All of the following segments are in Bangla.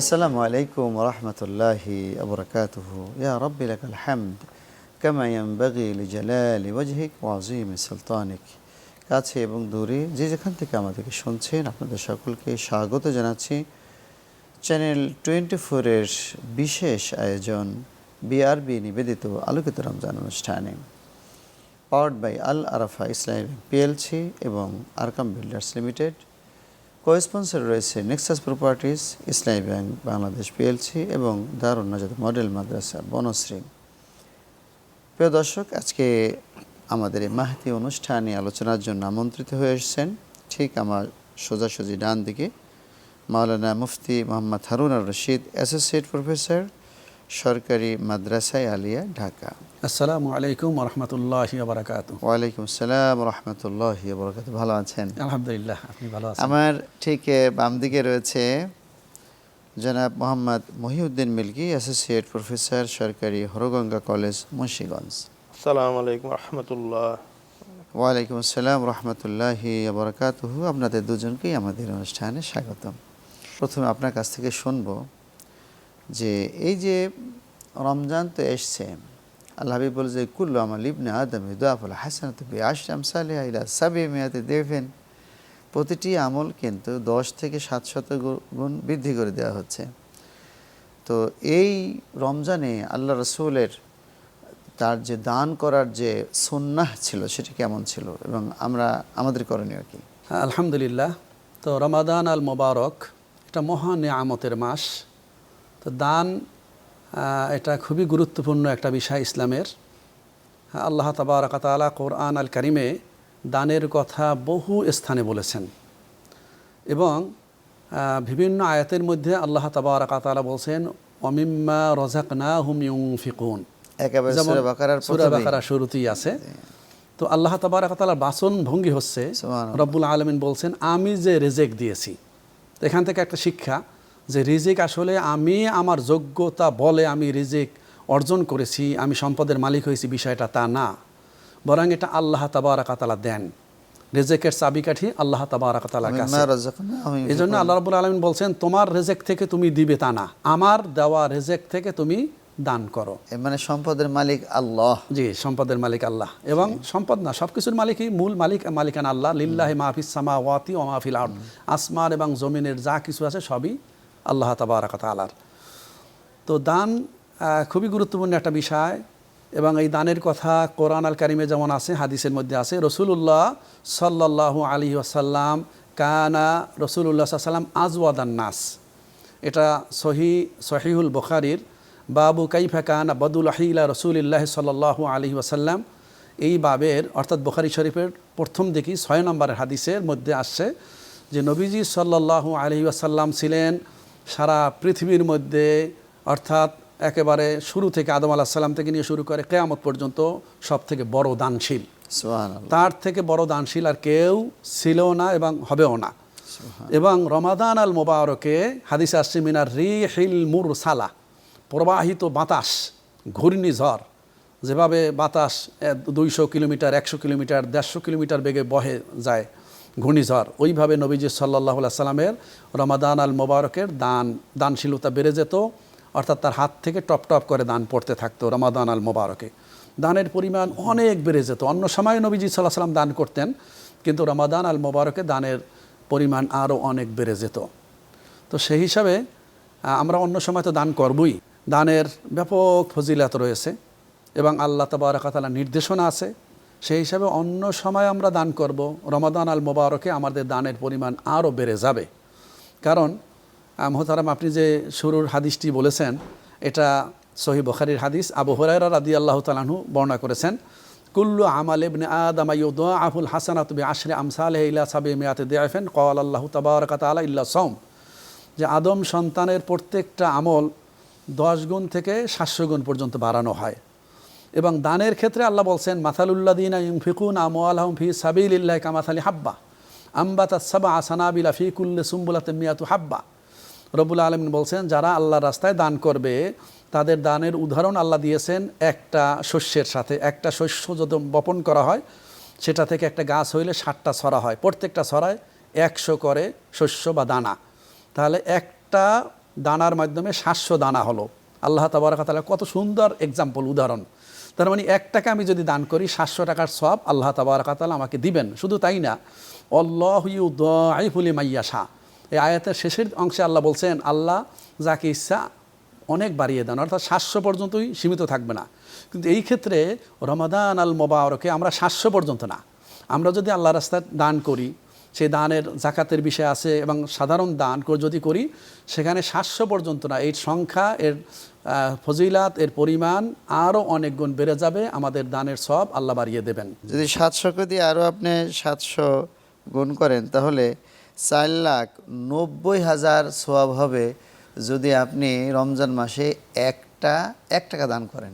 আসসালামু আলাইকুম রহমতুল্লাহি আবরকাতহ ইয়া রব্বিল হামদ কামা ইয়ামবাগি লিজালালি ওয়াজহিক ওয়াজিম সুলতানিক। কাছে এবং দূরে যে যেখান থেকে আমাদেরকে শুনছেন, আপনাদের সকলকে স্বাগত জানাচ্ছি। চ্যানেল টোয়েন্টি ফোরের বিশেষ আয়োজন বিআরবি নিবেদিত আলোকিত রমজান অনুষ্ঠানে। Powered by Al Arafah Islam PLC এবং আরকাম বিল্ডার্স লিমিটেড। কোয়েস্পন্সর রয়েছে Nexus properties Islami bank Bangladesh PLC এবং দারুণ নাজাদ মডেল মাদ্রাসা, বনশ্রী। প্রিয় দর্শক, আজকে আমাদের এই মাহতি অনুষ্ঠানে আলোচনার জন্য আমন্ত্রিত হয়ে এসেছেন ঠিক আমার সোজাসুজি ডান দিকে মাওলানা মুফতি মোহাম্মদ হারুন আর রশিদ অ্যাসোসিয়েট প্রফেসর সরকারি মাদ্রাসায় আলিয়া, ঢাকা। আসসালামু আলাইকুম রহমতুল্লাহ বারাকাত ওয়ালাইকুম আসসালাম রহমতুল্লাহ বরকাত ভালো আছেন? আলহামদুলিল্লাহ আপনি ভালো আছেন? আমার ঠিক এ, বাম দিকে রয়েছে জনাব মোহাম্মদ মহিউদ্দিন মিল্কি অ্যাসোসিয়েট প্রফেসর সরকারি হরগঙ্গা কলেজ মুন্সীগঞ্জ। আসসালামু আলাইকুম রহমতুল্লাহ ওয়ালাইকুম আসসালাম রহমতুল্লাহি বরকাতুহু আপনাদের দুজনকেই আমাদের অনুষ্ঠানে স্বাগতম। প্রথমে আপনার কাছ থেকে শুনব যে এই যে রমজান তো এসছে আল্লাহ হাবিব বলে যে, কুল্লু আমার লিবনে আদম দোয়াফুল হাসান তবে আশরাম সালে ইলা সাবি মেয়াতে দেখবেন প্রতিটি আমল কিন্তু দশ থেকে সাত শত গুণ বৃদ্ধি করে দেওয়া হচ্ছে। তো এই রমজানে আল্লাহ রসুলের তার যে দান করার যে সুন্নাহ ছিল, সেটি কেমন ছিল? এবং আমরা, আমাদের করণীয় কি? আলহামদুলিল্লাহ। তো রমাদান আল মোবারক, এটা মহান নিয়ামতের মাস। তো দান এটা খুবই গুরুত্বপূর্ণ একটা বিষয় ইসলামের। আল্লাহ তাবারকাতালা কোরআন আল কারিমে দানের কথা বহু স্থানে বলেছেন এবং বিভিন্ন আয়াতের মধ্যে আল্লাহ তাবারকাতালা বলছেন অমিম্মা রজাক না হুম ইউং ফিকুন শুরুতেই আছে। তো আল্লাহ তাবারাকাতালার বাসন ভঙ্গি হচ্ছে রব্বুল আলমিন বলছেন আমি যে রেজেক দিয়েছি। তো এখান থেকে একটা শিক্ষা যে রিজিক আসলে আমি আমার যোগ্যতা বলে আমি রিজিক অর্জন করেছি আমি সম্পদের মালিক হয়েছি বিষয়টা তা না। বরং এটা আল্লাহ তাবারাকাতালা দেন। রেজেকের চাবিকাঠি আল্লাহ তাবারাকাতালার কাছে। এই জন্য আল্লাহ রাবুল আলমিন বলছেন তোমার রেজেক থেকে তুমি দিবে তা না। আমার দেওয়া রেজেক থেকে তুমি দান করো। মানে সম্পদের মালিক আল্লাহ। জি সম্পদের মালিক আল্লাহ। এবং সম্পদ না সব কিছুর মালিকই মূল মালিক মালিকান আল্লাহ। লিল্লাহি মাহফিস সামা ওয়াতি ও মাহফিল আসমান এবং জমিনের যা কিছু আছে সবই আল্লাহ তাবারাকাত আলার তো দান খুবই গুরুত্বপূর্ণ একটা বিষয় এবং এই দানের কথা কোরআন আল কারিমে যেমন আছে, হাদিসের মধ্যে আছে রসুল্লাহ সাল্লাহ আলী আসাল্লাম কানা রসুল্লাহ সাল্লাম আজওয়াদান নাস। এটা সহি, সহিহুল বখারির, বাবু কাইফা কানা বদুল আহিলা রসুলিল্লাহ সাল্লাহ আলী ওয়াসাল্লাম। এই বাবের, অর্থাৎ বখারি শরীফের প্রথম দেখি ছয় নম্বরের হাদিসের মধ্যে আসছে যে নবীজি সাল্লাহ আলী ওয়াসাল্লাম ছিলেন সারা পৃথিবীর মধ্যে অর্থাৎ একেবারে শুরু থেকে আদম আলাহ সাল্লাম থেকে নিয়ে শুরু করে কেয়ামত পর্যন্ত সব থেকে বড় দানশীল। তার থেকে বড় দানশীল আর কেউ ছিল না এবং হবেও না। এবং রমাদান আল মোবারকে হাদিসে আসছে মিনার রি হিল মুর সালা প্রবাহিত বাতাস ঘূর্ণিঝড় যেভাবে বাতাস দুইশো কিলোমিটার একশো কিলোমিটার দেড়শো কিলোমিটার বেগে বহে যায়। ঘূর্ণিঝড়। ওইভাবে নবীজি সাল্লাহ সাল্লামের রমাদান আল মোবারকের দান, দানশীলতা বেড়ে যেত, অর্থাৎ তার হাত থেকে টপ টপ করে দান পড়তে থাকতো রমাদান আল মোবারকে। দানের পরিমাণ অনেক বেড়ে যেত। অন্য সময় নবীজি সাল্লাহ সাল্লাম দান করতেন, কিন্তু রমাদান আল মোবারকে দানের পরিমাণ আরও অনেক বেড়ে যেত। তো সেই হিসাবে আমরা অন্য সময় তো দান করবই। দানের ব্যাপক ফজিলাত রয়েছে এবং আল্লাহ তবরাকাতালা নির্দেশনা আছে। সেই হিসাবে অন্য সময় আমরা দান করব, রমাদান আল মোবারকে আমাদের দানের পরিমাণ আরও বেড়ে যাবে। কারণ মোহতারাম, আপনি যে শুরুর হাদিসটি বলেছেন, এটা সহি বখারির হাদিস, আবু হরাইরা রাদি আল্লাহ তালাহু বর্ণনা করেছেন, কুল্লু আমাল ইবনে আদম আইয়ুদা আফুল হাসানাত বি আশরে আমসালে ইলা সাবি মিয়াতে দেয়াফেন কল আল্লাহ তাবারকাত আলা ইল্লা সৌম যে আদম সন্তানের প্রত্যেকটা আমল দশ গুণ থেকে সাতশো গুণ পর্যন্ত বাড়ানো হয়। এবং দানের ক্ষেত্রে আল্লাহ বলছেন মাথালুল্লাদিন ইউফিকুন আমআলহম ফি সাবিলিল্লাহ কামাথালি হাব্বা। আম্বাতা সাবা আসানাবিলা ফি কুল্লে সুম্বুলাতে মিয়াতু হাব্বা। রবুল আলমিন বলছেন, যারা আল্লাহর রাস্তায় দান করবে, তাদের দানের উদাহরণ আল্লাহ দিয়েছেন একটা শস্যের সাথে। একটা শস্য যদি বপন করা হয়, সেটা থেকে একটা গাছ হইলে ষাটটা ছড়া হয়। প্রত্যেকটা ছড়ায় একশো করে শস্য বা দানা। তাহলে একটা দানার মাধ্যমে সাতশো দানা হলো। আল্লাহ তাবারকাতালা কত সুন্দর এক্সাম্পল উদাহরণ। তার মানে এক টাকা আমি যদি দান করি, সাতশো টাকার সব আল্লাহ তাবারকাতালা আমাকে দিবেন। শুধু তাই না অল্লাহ ইউদাইফুলি মাইয়াশা এই আয়াতের শেষের অংশে আল্লাহ বলছেন, আল্লাহ যাকে ইচ্ছা অনেক বাড়িয়ে দেন, অর্থাৎ সাতশো পর্যন্তই সীমিত থাকবে না। কিন্তু এই ক্ষেত্রে রমাদান আল মোবারকে আমরা সাতশো পর্যন্ত না। আমরা যদি আল্লাহ রাস্তায় দান করি সেই দানের জাকাতের বিষয় আছে এবং সাধারণ দান যদি করি, সেখানে সাতশো পর্যন্ত না, এই সংখ্যা, এর ফজিলাত, এর পরিমাণ আরও অনেক গুণ বেড়ে যাবে, আমাদের দানের সব আল্লাহ বাড়িয়ে দেবেন। যদি সাতশোকে দিয়ে আরও আপনি সাতশো গুণ করেন, তাহলে চার লাখ নব্বই হাজার সোয়াব হবে যদি আপনি রমজান মাসে একটা, এক টাকা দান করেন।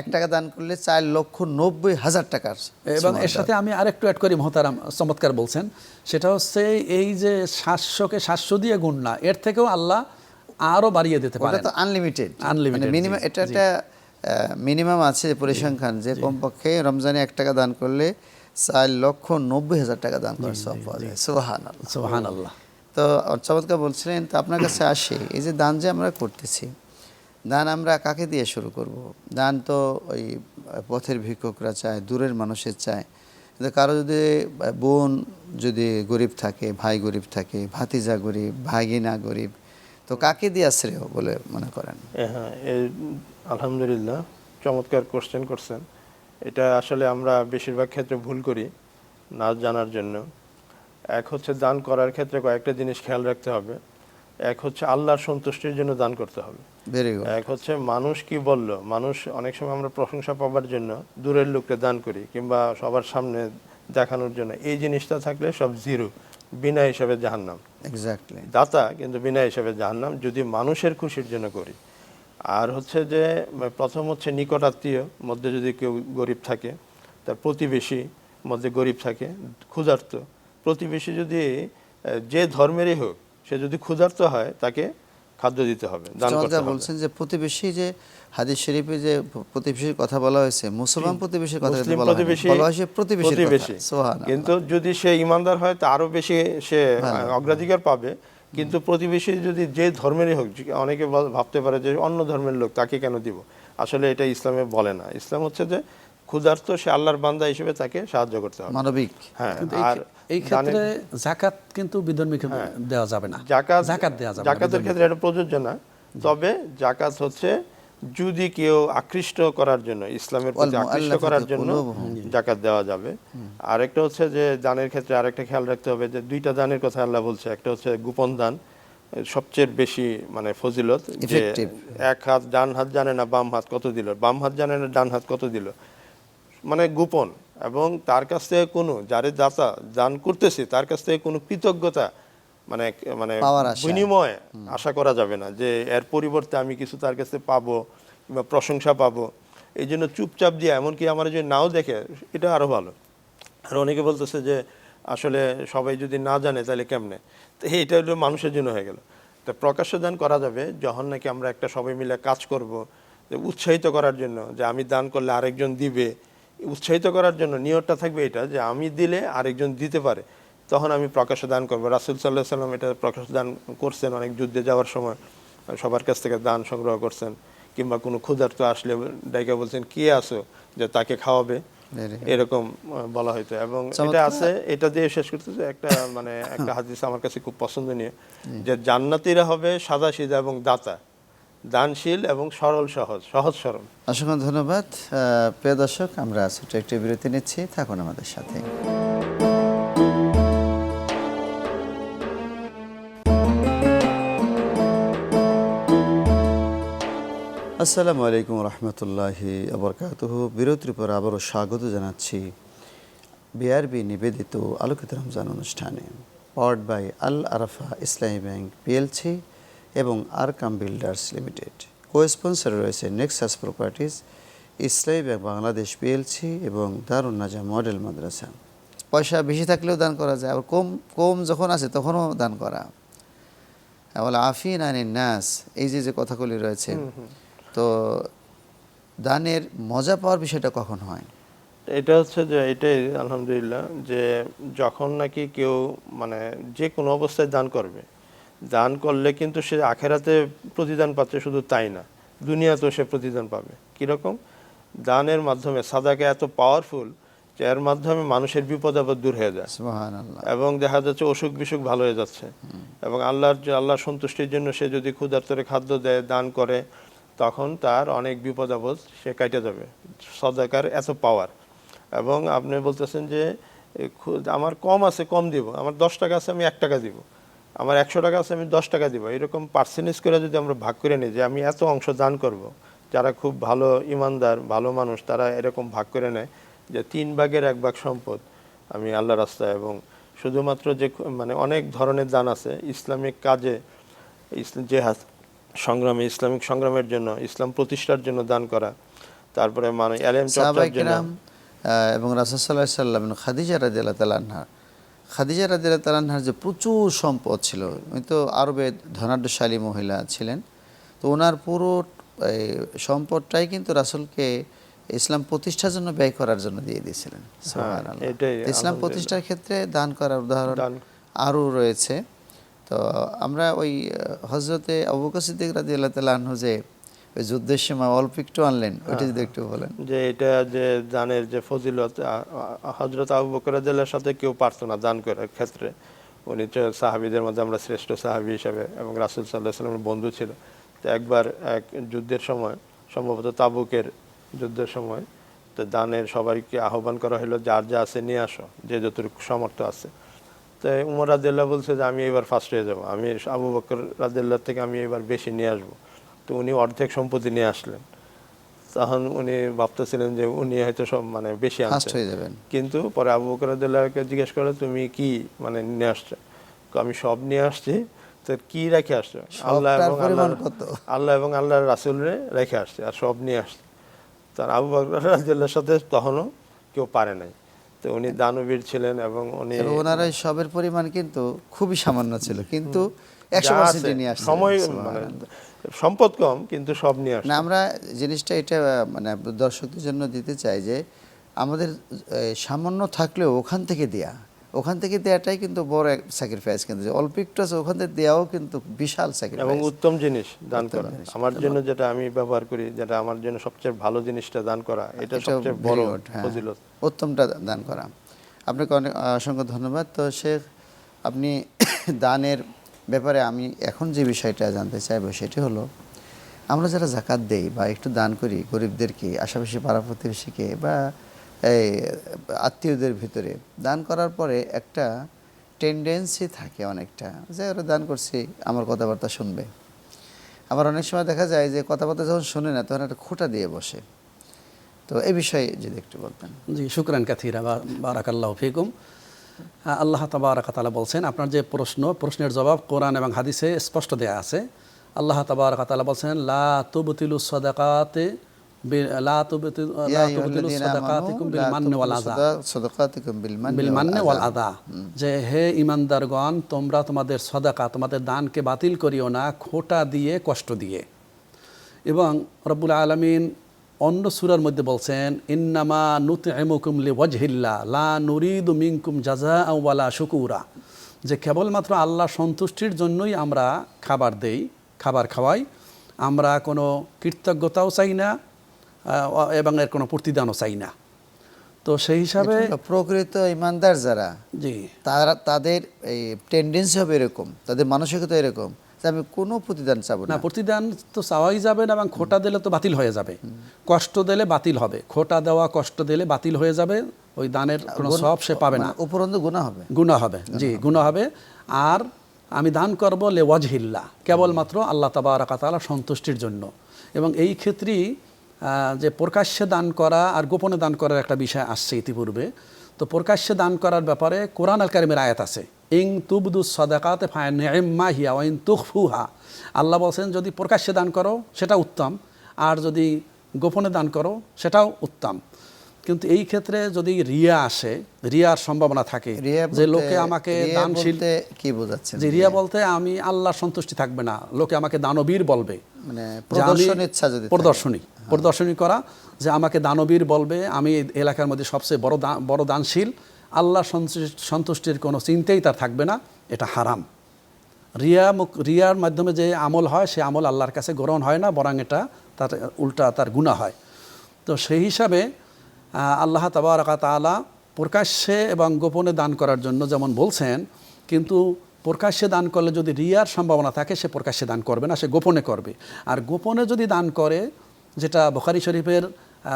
এক টাকা দান করলে চার লক্ষ নব্বই হাজার টাকার এবং এর সাথে আমি আরেকটু অ্যাড করি মহতারাম চমৎকার বলছেন। সেটা হচ্ছে এই যে সাতশোকে সাতশো দিয়ে গুণ না এর থেকেও আল্লাহ আরও বাড়িয়ে দিতে পারে তো আনলিমিটেড আনলিমিটেড মিনিমাম এটা একটা মিনিমাম আছে পরিসংখ্যান যে কমপক্ষে রমজানে এক টাকা দান করলে চার লক্ষ নব্বই হাজার টাকা দান করার সব পাওয়া যায়। সুবাহান সোহান আল্লাহ তো চমৎকার বলছিলেন তো আপনার কাছে আসে। এই যে দান যে আমরা করতেছি দান আমরা কাকে দিয়ে শুরু করব? দান তো ওই পথের ভিক্ষকরা চায়, দূরের মানুষের চায়। কিন্তু কারও যদি বোন যদি গরিব থাকে, ভাই গরিব থাকে, ভাতিজা গরিব, ভাগিনা গরিব, তো কাকে দিয়ে শ্রেয় বলে মনে করেন? হ্যাঁ আলহামদুলিল্লাহ, চমৎকার কোশ্চেন করছেন। এটা আসলে আমরা বেশিরভাগ ক্ষেত্রে ভুল করি, না জানার জন্য। এক হচ্ছে দান করার ক্ষেত্রে কয়েকটা জিনিস খেয়াল রাখতে হবে। এক হচ্ছে আল্লাহর সন্তুষ্টির জন্য দান করতে হবে। এক হচ্ছে মানুষ কি বলল মানুষ অনেক সময় আমরা প্রশংসা পাবার জন্য দূরের লোককে দান করি কিংবা সবার সামনে দেখানোর জন্য। এই জিনিসটা থাকলে সব জিরো বিনা হিসাবে জাহান্নাম। এক্স্যাক্টলি দাতা কিন্তু বিনা হিসাবে জাহান্নাম যদি মানুষের খুশির জন্য করি। আর হচ্ছে যে প্রথম হচ্ছে নিকটাত্মীয় মধ্যে যদি কেউ গরিব থাকে তার প্রতিবেশী মধ্যে গরিব থাকে ক্ষুধার্ত প্রতিবেশী যদি যে ধর্মেরই হোক সে যদি ক্ষুধার্ত হয় তাকে খাদ্য দিতে হবে দান করতে হবে। বলছেন যে প্রতিবেশী যে হাদিস শরীফে যে প্রতিবেশীর কথা বলা হয়েছে মুসলমান প্রতিবেশীর কথা বলা হয়েছে প্রতিবেশী কিন্তু যদি সে ইমানদার হয় তা আরও বেশি সে অগ্রাধিকার পাবে। কিন্তু প্রতিবেশী যদি যে ধর্মেরই হোক অনেকে ভাবতে পারে যে অন্য ধর্মের লোক তাকে কেন দিব? আসলে এটা ইসলামে বলে না। ইসলাম হচ্ছে যে ক্ষুধার্ত সে আল্লাহর বান্দা হিসেবে তাকে সাহায্য করতে হবে। মানবিক। হ্যাঁ আর এই ক্ষেত্রে জাকাত কিন্তু বিধর্মীকে দেওয়া যাবে না। জাকাত জাকাত দেওয়া যাবে জাকাতের। ক্ষেত্রে এটা প্রযোজ্য না। তবে জাকাত হচ্ছে যদি কেউ আকৃষ্ট করার জন্য ইসলামের প্রতি আকৃষ্ট করার জন্য জাকাত দেওয়া যাবে। আরেকটা হচ্ছে যে দানের ক্ষেত্রে আরেকটা খেয়াল রাখতে হবে যে দুইটা দানের কথা আল্লাহ বলছে। একটা হচ্ছে গোপন দান সবচেয়ে বেশি মানে ফজিলত যে এক হাত ডান হাত জানে না বাম হাত কত দিল? বাম হাত জানে না ডান হাত কত দিল? মানে গোপন এবং তার কাছ থেকে কোনো যারে দাতা দান করতেছে তার কাছ থেকে কোনো কৃতজ্ঞতা মানে মানে। বিনিময় আশা করা যাবে না যে এর পরিবর্তে আমি কিছু তার কাছে পাবো কিংবা প্রশংসা পাবো। এই জন্য চুপচাপ দিয়ে এমনকি আমার যদি নাও দেখে এটা আরও ভালো। আর অনেকে বলতেছে যে আসলে সবাই যদি না জানে তাহলে কেমনে? তো এটা হলো মানুষের জন্য হয়ে গেল। তো প্রকাশ্য দান করা যাবে যখন নাকি আমরা একটা সবাই মিলে কাজ করব উৎসাহিত করার জন্য যে আমি দান করলে আরেকজন দিবে। উৎসাহিত করার জন্য নিয়তটা থাকবে এটা যে আমি দিলে আরেকজন দিতে পারে। তখন আমি প্রকাশ্য দান করব। রাসুল সাল্লাহ সাল্লাম এটা প্রকাশ্য দান করছেন অনেক যুদ্ধে যাওয়ার সময়। সবার কাছ থেকে দান সংগ্রহ করছেন। কিংবা কোনো ক্ষুধার্ত আসলে ডাইকা বলছেন কে আসো যে তাকে খাওয়াবে। এরকম বলা হইতো। এবং এটা আছে এটা দিয়ে শেষ করতেছে। একটা মানে একটা হাদিস আমার কাছে খুব পছন্দনীয়। যে জান্নাতিরা হবে সাদা সিধা এবং দাতা। দানশীল এবং সরল সহজ সহজ সরল। অসংখ্য ধন্যবাদ। প্রিয় দর্শক, আমরা ছোট্ট একটি বিরতি নিচ্ছি। থাকুন আমাদের সাথে। আসসালামু আলাইকুম রহমতুল্লাহি আবরকাতহ বিরতির পর আবারও স্বাগত জানাচ্ছি বিআরবি নিবেদিত আলোকিত রমজান অনুষ্ঠানে। Powered by Al Arafah Islami bank PLC এবং Arkam builders limited co sponsor রয়েছে nexus properties Islami bank Bangladesh PLC এবং দারুণ নাজা মডেল মাদ্রাসা পয়সা বেশি থাকলেও দান করা যায় আবার কম কম যখন আছে তখনও দান করা। বলে আফিন আনিন নাস এই যে যে কথাগুলি রয়েছে। তো দানের মজা পাওয়ার বিষয়টা কখন হয়? এটা হচ্ছে যে এটাই আলহামদুলিল্লাহ যে যখন নাকি কেউ মানে যে কোনো অবস্থায় দান করবে দান করলে কিন্তু সে আখেরাতে প্রতিদান পাচ্ছে শুধু তাই না। দুনিয়াতেও সে প্রতিদান পাবে। কীরকম? দানের মাধ্যমে সাদাকে এত পাওয়ারফুল যে এর মাধ্যমে মানুষের বিপদ আপদ দূর হয়ে যায়। এবং দেখা যাচ্ছে অসুখ বিসুখ ভালো হয়ে যাচ্ছে। এবং আল্লাহর যে আল্লাহর সন্তুষ্টির জন্য সে যদি ক্ষুধার্তরে খাদ্য দেয় দান করে তখন তার অনেক বিপদ আপদ সে কাটে যাবে। সদাকার এত পাওয়ার এবং আপনি বলতেছেন যে আমার কম আছে কম দিব। আমার দশ টাকা আছে আমি এক টাকা দিব। আমার একশো টাকা আছে আমি দশ টাকা দিব। এরকম পার্সেন্টেজ করে যদি আমরা ভাগ করে নিই যে আমি এত অংশ দান করব যারা খুব ভালো ইমানদার ভালো মানুষ তারা এরকম ভাগ করে নেয় যে তিন ভাগের এক ভাগ সম্পদ আমি আল্লাহ রাস্তায় এবং শুধুমাত্র যে মানে অনেক ধরনের দান আছে ইসলামিক কাজে ইসলাম জেহাদ সংগ্রামে ইসলামিক সংগ্রামের জন্য ইসলাম প্রতিষ্ঠার জন্য দান করা তারপরে মানে চর্চার জন্য। এবং রাসুসাল্লাহ সাল্লাম খাদিজা রাদিল্লাহ তালান্হা খাদিজা রাদিল্লাহ তালান্হার যে প্রচুর সম্পদ ছিল উনি তো আরবে ধনাঢ্যশালী মহিলা ছিলেন তো ওনার পুরো এই, সম্পদটাই কিন্তু রাসুলকে ইসলাম প্রতিষ্ঠার জন্য ব্যয় করার জন্য দিয়ে দিয়েছিলেন। হ্যাঁ, ইসলাম প্রতিষ্ঠার ক্ষেত্রে দান করার উদাহরণ। আরও রয়েছে তো আমরা ওই হজরতে আবুকা সিদ্দিক রাজি আল্লাহ তালাহ যে ওই যুদ্ধের সময় অল্প একটু আনলেন ওইটা যদি একটু বলেন। যে এটা যে দানের যে ফজিলত হজরত আবু বকর সাথে কেউ পারতো না দান করার ক্ষেত্রে। উনি তো সাহাবিদের মধ্যে আমরা শ্রেষ্ঠ সাহাবি হিসাবে এবং রাসুল সাল্লাহ সাল্লামের বন্ধু ছিল। তো একবার এক যুদ্ধের সময় সম্ভবত তাবুকের যুদ্ধের সময় তো দানের সবাইকে আহ্বান করা হলো যার যা আছে নিয়ে আসো যে যতটুকু সমর্থ আছে। তো উমর রাদিল্লাহ বলছে যে আমি এবার ফার্স্ট হয়ে যাব। আমি আবু বকর রাদিল্লাহ থেকে আমি এবার বেশি নিয়ে আসব। তো উনি অর্ধেক সম্পত্তি নিয়ে আসলেন। তখন উনি ভাবতেছিলেন যে উনি হয়তো সব মানে বেশি আনছেন। কিন্তু পরে আবু বকর রাদিয়াল্লাহুকে জিজ্ঞেস করে তুমি কি মানে নিয়ে আসছো? আমি সব নিয়ে আসছি। তো কি রেখে আসছো? আল্লাহ এবং আল্লাহ আল্লাহ এবং আল্লাহর রাসূলরে রেখে আসছে আর সব নিয়ে আসছে। তার আবু বকর রাদিয়াল্লাহর সাথে তখনও কেউ পারে নাই। তো উনি দানবীর ছিলেন এবং উনি ওনার সবের পরিমাণ কিন্তু খুবই সামান্য ছিল। কিন্তু একশো নিয়ে আসছে সময় মানে সম্পদ কম কিন্তু সব নিয়ে আসছে। না আমরা জিনিসটা এটা মানে দর্শকদের জন্য দিতে চাই যে আমাদের সামান্য থাকলেও ওখান থেকে দেয়া। ওখান থেকে দেওয়াটাই কিন্তু বড় এক স্যাক্রিফাইস কিন্তু। অল্প একটু আছে ওখান থেকে দেওয়াও কিন্তু বিশাল স্যাক্রিফাইস এবং উত্তম জিনিস দান করা। আমার জন্য যেটা আমি ব্যবহার করি যেটা আমার জন্য সবচেয়ে ভালো জিনিসটা দান করা এটা সবচেয়ে বড় হ্যাঁ। ফজিলত। উত্তমটা দান করা। আপনাকে অনেক অসংখ্য ধন্যবাদ। তো শেখ আপনি দানের ব্যাপারে আমি এখন যে বিষয়টা জানতে চাইব সেটি হলো, আমরা যারা জাকাত দেই বা একটু দান করি গরিবদেরকে, আশাপাশি পাড়া প্রতিবেশীকে বা এই আত্মীয়দের ভিতরে, দান করার পরে একটা টেন্ডেন্সি থাকে অনেকটা, যে ওরা দান করছি, আমার কথাবার্তা শুনবে। আবার অনেক সময় দেখা যায় যে কথাবার্তা যখন শোনে না, তখন একটা খোটা দিয়ে বসে। তো এই বিষয়ে যদি একটু বলতেন। জি, শুক্রান কাথিরা বারাকাল্লাহ ফিকুম। আল্লাহ তাবারাক তাআলা বলছেন আপনার যে প্রশ্ন প্রশ্নের জবাব কোরআন এবং হাদিসে স্পষ্ট দেয়া আছে। আল্লাহ তাবারাক তাআলা বলছেন লা তুবতিলু সাদাকাতে যে হে ইমানদারগণ তোমরা তোমাদের সদাকা তোমাদের দানকে বাতিল করিও না খোটা দিয়ে কষ্ট দিয়ে। এবং রব্বুল আলমিন অন্য সুরার মধ্যে বলছেন ইন্নামা নুত এমুকুম লি ওয়াজহিল্লা লা নুরিদু মিনকুম জাজা ওয়ালা শুকুরা। যে কেবলমাত্র আল্লাহ সন্তুষ্টির জন্যই আমরা খাবার দেই খাবার খাওয়াই আমরা কোনো কৃতজ্ঞতাও চাই না এবং এর কোনো প্রতিদানও চাই না। তো সেই হিসাবে প্রকৃত ইমানদার যারা জি। তারা তাদের এই টেন্ডেন্সি হবে এরকম তাদের মানসিকতা এরকম। যে আমি কোনো প্রতিদান চাবো না। প্রতিদান তো চাওয়াই যাবে না এবং খোটা দিলে তো বাতিল হয়ে যাবে। কষ্ট দিলে বাতিল হবে। খোটা দেওয়া কষ্ট দিলে বাতিল হয়ে যাবে ওই দানের কোনো সব সে পাবে না। মানে উপরন্ত গুণা হবে। গুণা হবে জি গুণা হবে। আর আমি দান করব লে ওয়াজহিল্লা কেবলমাত্র আল্লাহ তাবারাকাতালা সন্তুষ্টির জন্য। এবং এই ক্ষেত্রেই যে প্রকাশ্যে দান করা আর গোপনে দান করার একটা বিষয় আসছে ইতিপূর্বে। তো প্রকাশ্যে দান করার ব্যাপারে কোরআন আল কারিমের আয়াত আছে। ইং তুবদু সদাকাতে ফায়মা হিয়া ওয়াইন তুখফুহা। আল্লাহ বলছেন যদি প্রকাশ্যে দান করো সেটা উত্তম। আর যদি গোপনে দান করো সেটাও উত্তম। কিন্তু এই ক্ষেত্রে যদি রিয়া আসে রিয়ার সম্ভাবনা থাকে যে লোকে আমাকে দানশীল কি বোঝাচ্ছে যে রিয়া বলতে আমি আল্লাহর সন্তুষ্টি থাকবে না লোকে আমাকে দানবীর বলবে। মানে প্রদর্শন ইচ্ছা যদি প্রদর্শনী প্রদর্শনী করা যে আমাকে দানবীর বলবে আমি এলাকার মধ্যে সবচেয়ে বড় বড় দানশীল। আল্লাহ সন্তুষ্টির কোনো চিন্তাই তার থাকবে না, এটা হারাম। রিয়া মুখ রিয়ার মাধ্যমে যে আমল হয়, সে আমল আল্লাহর কাছে গ্রহণ হয় না, বরং এটা তার উল্টা তার গুণা হয়। তো সেই হিসাবে আল্লাহ তাবারাকা তাআলা প্রকাশ্যে এবং গোপনে দান করার জন্য যেমন বলছেন, কিন্তু প্রকাশ্যে দান করলে যদি রিয়ার সম্ভাবনা থাকে, সে প্রকাশ্যে দান করবে না, সে গোপনে করবে। আর গোপনে যদি দান করে, যেটা বখারি শরীফের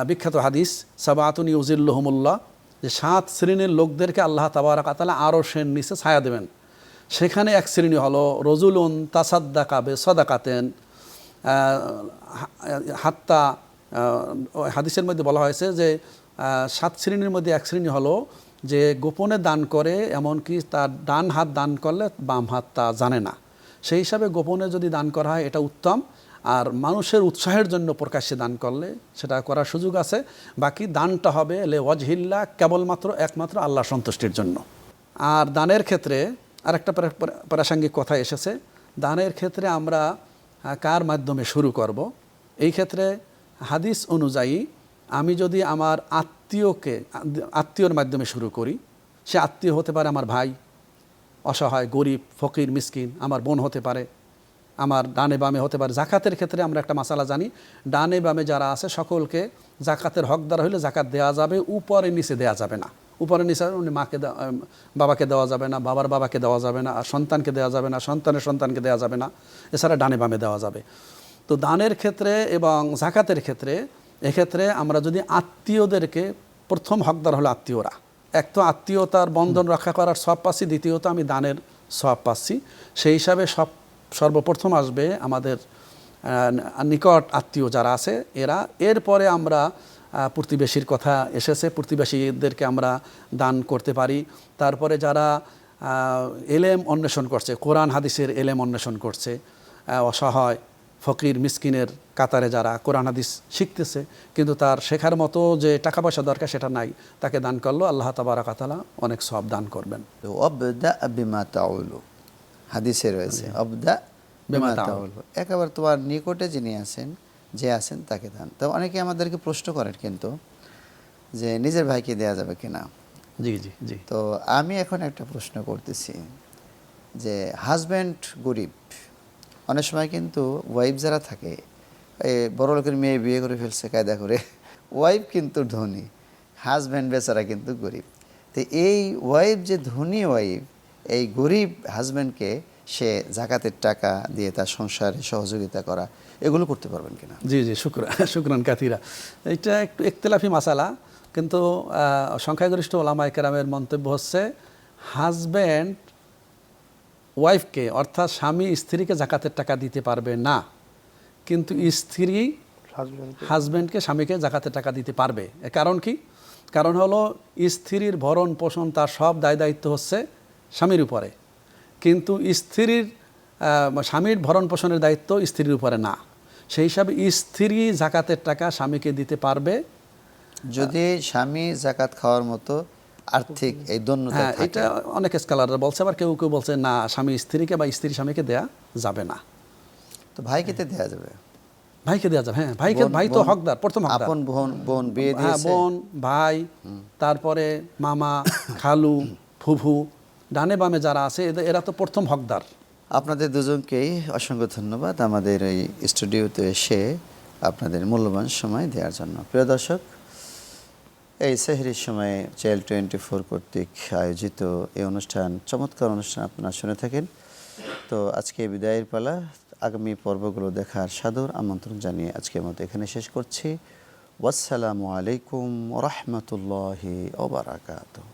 বিখ্যাত হাদিস, সাবাতুন ইউজিল্লহমুল্লাহ যে সাত শ্রেণির লোকদেরকে আল্লাহ তাবারাকা তাআলা আরও সেন নিচে ছায়া দেবেন। সেখানে এক শ্রেণি হলো রজুলুন তাসাদ্দাকা বে সদাকাতেন হাত্তা হাদিসের মধ্যে বলা হয়েছে যে সাত শ্রেণির মধ্যে এক শ্রেণি হলো যে গোপনে দান করে, এমনকি তার ডান হাত দান করলে বাম হাত তা জানে না। সেই হিসাবে গোপনে যদি দান করা হয়, এটা উত্তম। আর মানুষের উৎসাহের জন্য প্রকাশ্যে দান করলে সেটা করার সুযোগ আছে। বাকি দানটা হবে লে ওয়াজহিল্লা, কেবলমাত্র একমাত্র আল্লাহ সন্তুষ্টির জন্য। আর দানের ক্ষেত্রে আরেকটা প্রা- প্রা- প্রাসঙ্গিক কথা এসেছে। দানের ক্ষেত্রে আমরা কার মাধ্যমে শুরু করব? এই ক্ষেত্রে হাদিস অনুযায়ী আমি যদি আমার আত্মীয়কে, আত্মীয়র মাধ্যমে শুরু করি, সে আত্মীয় হতে পারে আমার ভাই, অসহায়, গরিব, ফকির, মিসকিন, আমার বোন হতে পারে। আমার ডানে বামে হতে পারে। জাকাতের ক্ষেত্রে আমরা একটা মশালা জানি ডানে বামে যারা আছে সকলকে জাকাতের হকদার হলে জাকাত দেওয়া যাবে উপরে নিচে দেওয়া যাবে না। উপরে নিচে উনি মাকে বাবাকে দেওয়া যাবে না বাবার বাবাকে দেওয়া যাবে না আর সন্তানকে দেওয়া যাবে না সন্তানের সন্তানকে দেওয়া যাবে না। এছাড়া ডানে বামে দেওয়া যাবে। তো দানের ক্ষেত্রে এবং জাকাতের ক্ষেত্রে এক্ষেত্রে আমরা যদি আত্মীয়দেরকে প্রথম হকদার হলো আত্মীয়রা। এক তো আত্মীয়তার বন্ধন রক্ষা করার সব পাচ্ছি দ্বিতীয়ত আমি দানের সব পাচ্ছি সেই হিসাবে সব সর্বপ্রথম আসবে আমাদের নিকট আত্মীয় যারা আছে, এরা। এরপরে আমরা প্রতিবেশীর কথা এসেছে, প্রতিবেশীদেরকে আমরা দান করতে পারি। তারপরে যারা এলেম অন্বেষণ করছে, কোরআন হাদিসের এলেম অন্বেষণ করছে অসহায়, ফকির, মিসকিনের কাতারে যারা কোরআন হাদিস শিখতেছে, কিন্তু তার শেখার মতো যে টাকা পয়সা দরকার সেটা নাই, তাকে দান করল। আল্লাহ তাবারাক তাআলা অনেক সব দান করবেন। হাদিসে রয়েছে। অবদা একেবারে তোমার নিকটে যিনি আছেন যে আছেন তাকে দান। তো অনেকে আমাদেরকে প্রশ্ন করেন কিন্তু যে নিজের ভাইকে দেয়া যাবে কিনা? জি জি জি। তো আমি এখন একটা প্রশ্ন করতেছি যে হাজব্যান্ড গরিব অনেক সময় কিন্তু ওয়াইফ যারা থাকে এই বড় লোকের মেয়ে বিয়ে করে ফেলছে কায়দা করে ওয়াইফ কিন্তু ধনী হাজব্যান্ড বেচারা কিন্তু গরিব। তো এই ওয়াইফ যে ধনী ওয়াইফ এই গরিব হাজব্যান্ডকে সে জাকাতের টাকা দিয়ে তার সংসারে সহযোগিতা করা এগুলো করতে পারবেন কিনা? জি জি শুক্রান শুক্রান কাতিরা এটা একটু একতলাফি মাসালা কিন্তু সংখ্যাগরিষ্ঠ ওলামা কেরামের মন্তব্য হচ্ছে হাজব্যান্ড ওয়াইফকে অর্থাৎ স্বামী স্ত্রীকে জাকাতের টাকা দিতে পারবে না কিন্তু স্ত্রী হাজব্যান্ডকে স্বামীকে জাকাতের টাকা দিতে পারবে। কারণ কি? কারণ হলো স্ত্রীর ভরণ পোষণ তার সব দায় দায়িত্ব হচ্ছে স্বামীর উপরে। কিন্তু স্ত্রীর স্বামীর ভরণ পোষণের দায়িত্ব স্ত্রীর উপরে না। সেই হিসাবে স্ত্রী জাকাতের টাকা স্বামীকে দিতে পারবে। যদি স্বামী জাকাত খাওয়ার মতো আর্থিক এই দন্যতা হ্যাঁ এটা অনেক স্কলাররা বলছে আবার কেউ কেউ বলছে না স্বামী স্ত্রীকে বা স্ত্রী স্বামীকে দেয়া যাবে না। তো ভাইকে দেয়া যাবে। ভাইকে দেওয়া যাবে হ্যাঁ ভাইকে ভাই তো হকদার প্রথম হকদার। আপন বোন বোন বিয়ে হ্যাঁ দিয়েছে। বোন ভাই তারপরে মামা খালু ফুফু ডানে বামে যারা আছে এরা তো প্রথম হকদার। আপনাদের দুজনকেই অসংখ্য ধন্যবাদ। আমাদের এই স্টুডিওতে এসে আপনাদের মূল্যবান সময় দেওয়ার জন্য। প্রিয় দর্শক, এই সেহরির সময়ে চাইল্ড টোয়েন্টি ফোর কর্তৃক আয়োজিত এই অনুষ্ঠান, চমৎকার অনুষ্ঠান আপনারা শুনে থাকেন। তো আজকে বিদায়ের পালা। আগামী পর্বগুলো দেখার সাদর আমন্ত্রণ জানিয়ে আজকের মতো এখানে শেষ করছি। ওয়াসসালামু আলাইকুম রহমতুল্লাহি ওবরাকাতুহ